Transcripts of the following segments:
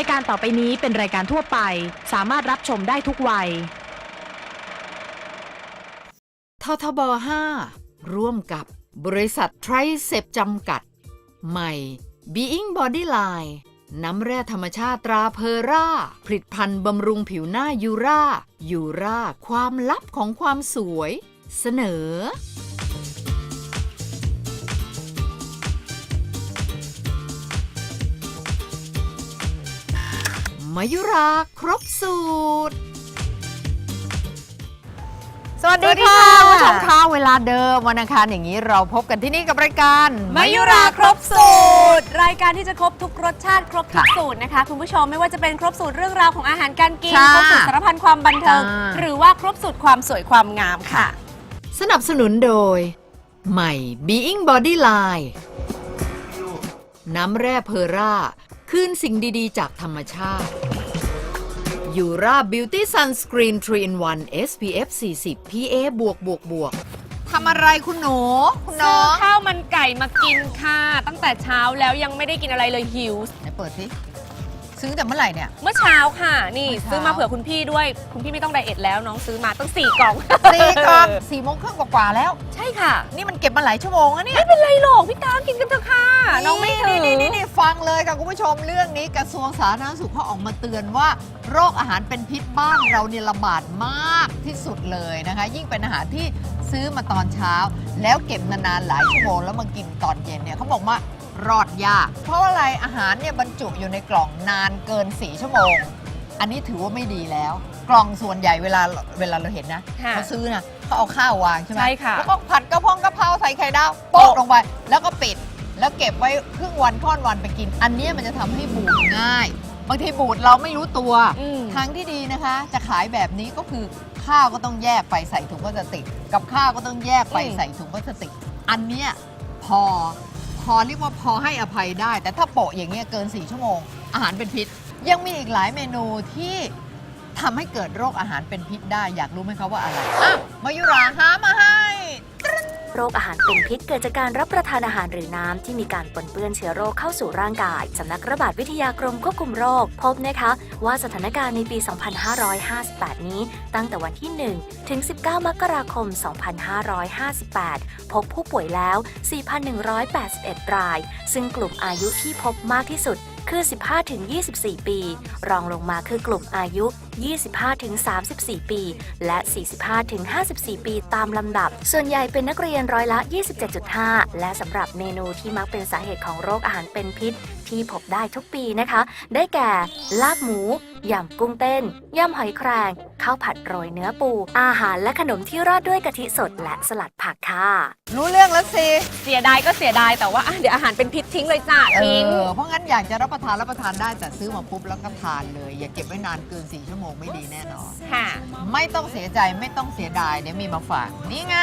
ายการต่อไปนี้เป็นรายการทั่วไป สามารถรับชมได้ทุกวัย ททบ 5 ร่วมกับบริษัทไทรเซปจำกัด ใหม่ Being Bodyline น้ำแร่ธรรมชาติตราเพอร่า ผลิตภัณฑ์บำรุงผิวหน้ายูรายูรา ความลับของความสวย เสนอ มายุราครบสูตร สวัสดีค่ะสวัสดีค่ะคุณผู้ชมคะเวลาเดิมวันอังคารอย่างนี้เราพบกันที่นี่กับรายการ มายุราครบสูตร รายการที่จะครบทุกรสชาติครบทุกค่ะสูตรนะคะ คุณผู้ชมไม่ว่าจะเป็นครบสูตรเรื่องราวของอาหารการกิน ค่ะครบสูตรสารพันความบันเทิงอ่าหรือว่าครบสูตรความสวยความงามค่ะ สนับสนุนโดย ใหม่ Being Bodyline น้ำแร่เพอร่า คืนสิ่งดีๆ จากธรรมชาติยูราบิวตี้ซันสกรีน3 in 1 SPF 40 PA บวกบวกบวกทำอะไรคุณหนูคุณซื้น้อองข้าวมันไก่มากินค่ะ ตั้งแต่เช้าแล้วยังไม่ได้กินอะไรเลยหิว ไหนเปิดสิ ซื้อแต่เมื่อไหร่เนี่ย เมื่อเช้าค่ะ นี่เมื่อเช้า ซื้อมาเผื่อคุณพี่ด้วย คุณพี่ไม่ต้องไดเอทแล้วน้องซื้อมาตั้ง4กล่อง สี่กล่องสี่โมงครึ่งกว่าๆแล้ว ใช่ค่ะ นี่มันเก็บมาหลายชั่วโมงแล้วเนี่ย ไม่เป็นไรหรอกพี่ตากินกันเถอะค่ะ น้องไม่ถือ นี่นี่นี่ฟังเลยค่ะคุณผู้ชมเรื่องนี้กระทรวงสาธารณสุขเขาออกมาเตือนว่า โรคอาหารเป็นพิษบ้านเราเนี่ยระบาดมากที่สุดเลยนะคะ ยิ่งเป็นอาหารที่ซื้อมาตอนเช้า แล้วเก็บนานๆหลายชั่วโมงแล้วมากินตอนเย็นเนี่ยเขาบอกว่า รอดยาก เพราะอะไรอาหารเนี่ยบรรจุอยู่ในกล่องนานเกิน 4 ชั่วโมง อันนี้ถือว่าไม่ดีแล้ว กล่องส่วนใหญ่เวลาเวลาเราเห็นนะค่ะเขาซื้อนะเขาเอาข้าววางใช่ไหมใช่ค่ะ แล้วก็ผัดกระเพงกะเพราใส่ไข่ดาวโปะลงไป แล้วก็ปิดแล้วเก็บไว้ครึ่งวันค่อนวันไปกิน อันเนี้ยมันจะทำให้บูดง่ายบางทีบูดเราไม่รู้ตัว อืม ทางที่ดีนะคะ จะขายแบบนี้ก็คือข้าวก็ต้องแยกไปใส่ถุงพลาสติก กับข้าวก็ต้องแยกไปอืม ใส่ถุงพลาสติก อันเนี้ยพอ พอเรียกว่าพอให้อภัยได้ แต่ถ้าโปะอย่างเงี้ยเกิน 4 ชั่วโมง อาหารเป็นพิษ ยังมีอีกหลายเมนูที่ทำให้เกิดโรคอาหารเป็นพิษได้ อยากรู้ไหมคะว่าอะไรอะมายุราหามาห้ โรคอาหารเป็นพิษเกิดจากการรับประทานอาหารหรือน้ำที่มีการปนเปื้อนเชื้อโรคเข้าสู่ร่างกายสำนักระบาดวิทยากรมควบคุมโรค พบนะคะว่าสถานการณ์ในปี 2558 นี้ ตั้งแต่วันที่ 1 ถึง 19 มกราคม 2558 พบผู้ป่วยแล้ว 4,181 ราย ซึ่งกลุ่มอายุที่พบมากที่สุดคือ 15-24 ปี รองลงมาคือกลุ่มอายุ 25-34 ปี และ 45-54 ปีตามลำดับ ส่วนใหญ่เป็นนักเรียนร้อยละ 27.5 และสำหรับเมนูที่มักเป็นสาเหตุของโรคอาหารเป็นพิษ ที่พบได้ทุกปีนะคะ ได้แก่ ลาบหมู ยำกุ้งเต้น ยำหอยแครง ข้าวผัดโรยเนื้อปู อาหารและขนมที่ราดด้วยกะทิสดและสลัดผักค่ะ รู้เรื่องแล้วสิเสียดายก็เสียดายแต่ว่าอะเดี๋ยวอาหารเป็นพิษทิ้งเลยจ้ะเอทิ้ง อเพราะงั้นอยากจะรับประทานรับประทานได้แต่ซื้อมาปุ๊บแล้วก็ทานเลย อย่าเก็บไว้นานเกิน4ชั่วโมงไม่ดีแน่นอน ค่ะ ไม่ต้องเสียใจไม่ต้องเสียดายเดี๋ยวมีมาฝากนี่ไง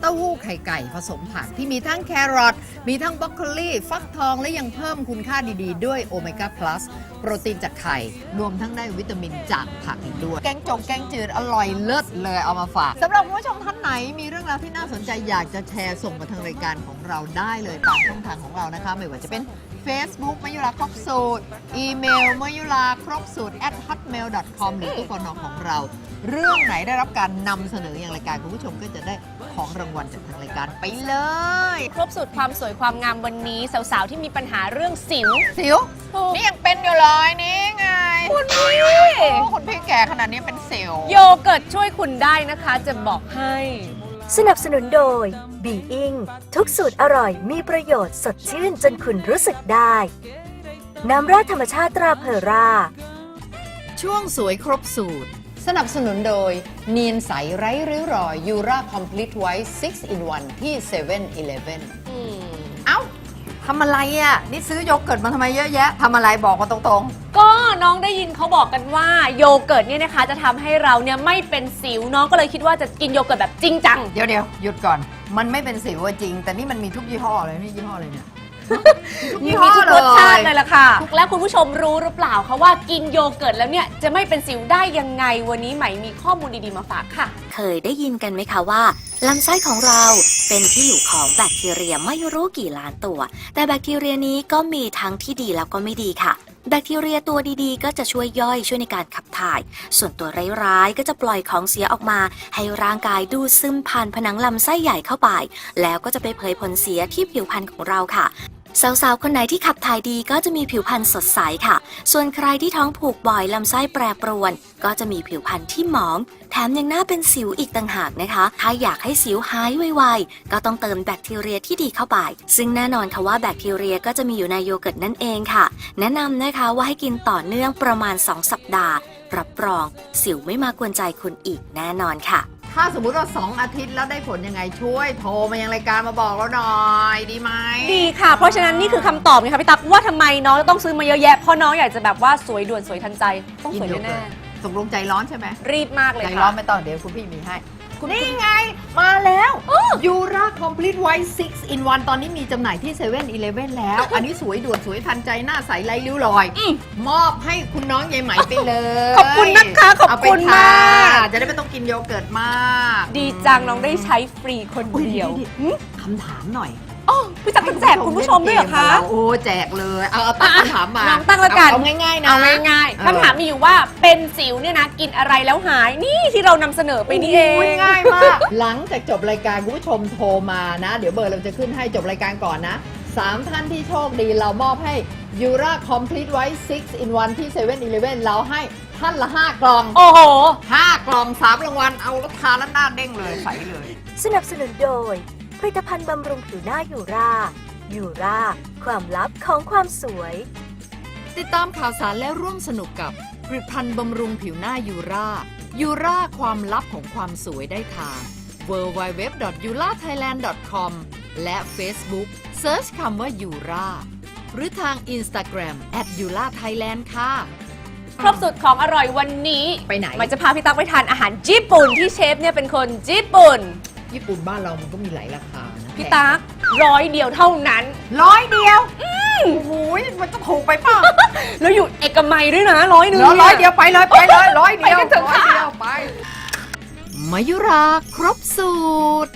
เต้าหู้ไข่ไก่ผสมผักที่มีทั้งแครอทมีทั้งบรอกโคลีฟักทองและยังเพิ่มคุณค่าดีๆ ด้วยโอเมก้าพลัสโปรตีนจากไข่ รวมทั้งได้วิตามินจากผักอีกด้วย แกงจงแกงจืดอร่อยเลิศเลยเอามาฝากสำหรับคุณผู้ชมท่านไหนมีเรื่องราวที่น่าสนใจอยากจะแชร์ส่งมาทางรายการของเราได้เลยตามช่องทางของเรานะคะ ไม่ว่าจะเป็น Facebook มายุราครบสูตร อีเมลมายุราครบสูตร at hotmail com หรือตู้ปนของเรา เรื่องไหนได้รับการนำเสนออย่างรายการคุณผู้ชมก็จะได้ของรางวัลจากทางรายการไปเลย ครบสูตรความสวยความงามวันนี้ สาวๆ ที่มีปัญหาเรื่องสิว สิว ถูกนี่ยังเป็นอยู่เลยนี่ไงคุณพี่โอ้คุณพี่แก่ขนาดนี้เป็นสิว โยเกิร์ตช่วยคุณได้นะคะจะบอกให้ สนับสนุนโดย Being ทุกสูตรอร่อยมีประโยชน์สดชื่นจนคุณรู้สึกได้ น้ำแร่ธรรมชาติตราเพอร่าช่วงสวยครบสูตร สนับสนุนโดย เนียนใสไร้ริ้วรอยยูราคอมพลีทไวท์6 in 1 ที่7 e เ e ่ e อเอ้าทำอะไรอะ นี่ซื้อโยเกิร์ตมาทำไมเยอะแยะทำอะไรบอกมาตรงก็ น้องได้ยินเขาบอกกันว่าโยเกิร์ตเนี่ยนะคะจะทำให้เราเนี่ยไม่เป็นสิวน้องก็เลยคิดว่าจะกินโยเกิร์ตแบบจริงจังๆเดี๋ยวเดี๋ยวหยุดก่อน มันไม่เป็นสิวอะจริง แต่นี่มันมีทุกยี่ห้อเลยนี่ยี่ห้อเลยเนี่ย มีทุกรสชาติเลยล่ะค่ะ และคุณผู้ชมรู้หรือเปล่าคะว่ากินโยเกิร์ตแล้วเนี่ยจะไม่เป็นสิวได้ยังไงวันนี้ใหม่มีข้อมูลดีๆมาฝากค่ะ เคยได้ยินกันไหมคะว่าลำไส้ของเราเป็นที่อยู่ของแบคทีเรียไม่รู้กี่ล้านตัว แต่แบคทีเรียนี้ก็มีทั้งที่ดีแล้วก็ไม่ดีค่ะ แบคทีเรียตัวดีๆ ก็จะช่วยย่อยช่วยในการขับถ่าย ส่วนตัวร้ายๆ ก็จะปล่อยของเสียออกมา ให้ร่างกายดูดซึมผ่านผนังลำไส้ใหญ่เข้าไป แล้วก็จะไปเผยผลเสียที่ผิวพรรณของเราค่ะ สาวๆ คนไหนที่ขับถ่ายดีก็จะมีผิวพรรณสดใสค่ะ ส่วนใครที่ท้องผูกบ่อยลำไส้แปรปรวน ก็จะมีผิวพรรณที่หมอง แถมยังน่าเป็นสิวอีกต่างหากนะคะ ถ้าอยากให้สิวหายไวๆ ก็ต้องเติมแบคทีเรียที่ดีเข้าไป ซึ่งแน่นอนค่ะว่าแบคทีเรียก็จะมีอยู่ในโยเกิร์ตนั่นเองค่ะ แนะนำนะคะว่าให้กินต่อเนื่องประมาณ 2 สัปดาห์ รับรอง สิวไม่มากวนใจคุณอีกแน่นอนค่ะ ถ้าสมมุติว่า2อาทิตย์แล้วได้ผลยังไงช่วยโทรมายังรายการมาบอกเราหน่อยดีไหมดีค่ะ เพราะฉะนั้นนี่คือคำตอบไงคะพี่ตั๊กว่าทำไมน้องต้องซื้อมาเยอะแยะเพราะน้องอยากจะแบบว่าสวยด่วนสวยทันใจ ต้องสวยแน่ตกลงใจร้อนใช่ไหมๆรีบมากเลยใจค่ะร้อนไม่ต้องเดี๋ยวคุณพี่มีให้ นี่ไงมาแล้ว ยูราคอมพลีทไวท์6 in 1 ตอนนี้มีจำหน่ายที่7 e เ e ่ e อแล้ว อันนี้สวยด่วนสวยทันใจหน้าใสไร้ริ้วรอย อืมมอบให้คุณน้องยายไหมไปเลยขอบคุณนะคะขอบเาไปคุณมากทนจะได้ไม่ต้องกินโยเกิร์ตมากดีจังน้องได้ใช้ฟรีคนอุ๊ยเดียวดีหืมคำถามหน่อย อ๋อพี่ตั๊กจะแจกคุณผู้ชมด้วยเหรอคะโอ้แจกเลย เอาเอาตั้งคำถามมาน้องตั้งละกัน เอาง่ายๆนะ เอาง่ายเออๆคำถามมีอยู่ว่าเป็นสิวเนี่ยนะกินอะไรแล้วหาย นี่ที่เรานำเสนอไปนี่เองโยง่ายมาก หลังจากจบรายการคุณผู้ชมโทรมานะ เดี๋ยวเบอร์เราจะขึ้นให้จบรายการก่อนนะสามท่านที่โชคดีเรามอบให้ Yura Complete White 6 in 1ที่7 e เ e ่ e อเราให้ท่านละ 5 กล่อง โอ้โห 5 กล่อง 3 รางวัล เอาแล้วทานแล้วหน้าเด้งเลยใสเลย สนับสนุนโดย ผลิตภัณฑ์บำรุงผิวหน้ายูรายูราความลับของความสวย ติดตามข่าวสารและร่วมสนุกกับผลิตภัณฑ์บำรุงผิวหน้ายูรายูราความลับของความสวยได้ทาง w w w y u r a t h a i l a n d c o m และ Facebook Search คำว่ายูราหรือทาง Instagram at y u r a Thailand ค่ะ ครบสุดของอร่อยวันนี้ไปไหน มันจะพาพี่ตั๊กไปทานอาหารญี่ปุ่นที่เชฟเนี่ยเป็นคนญี่ปุ่น ญี่ปุ่นบ้านเรามันก็มีหลายราคานะพี่ตั๊กร้อยเดียวเท่านั้น ร้อยเดียวโอ้โหมันจะถูกไปเปล่าแล้วอยู่เอกมัยด้วยนะร้อยหนึ่งเหลือร้อยนี่เดียวไปเลยไปเลยร้อยเดียวไปกันเถอะค่ะร้อยเดียวไปมายุราครบสูตร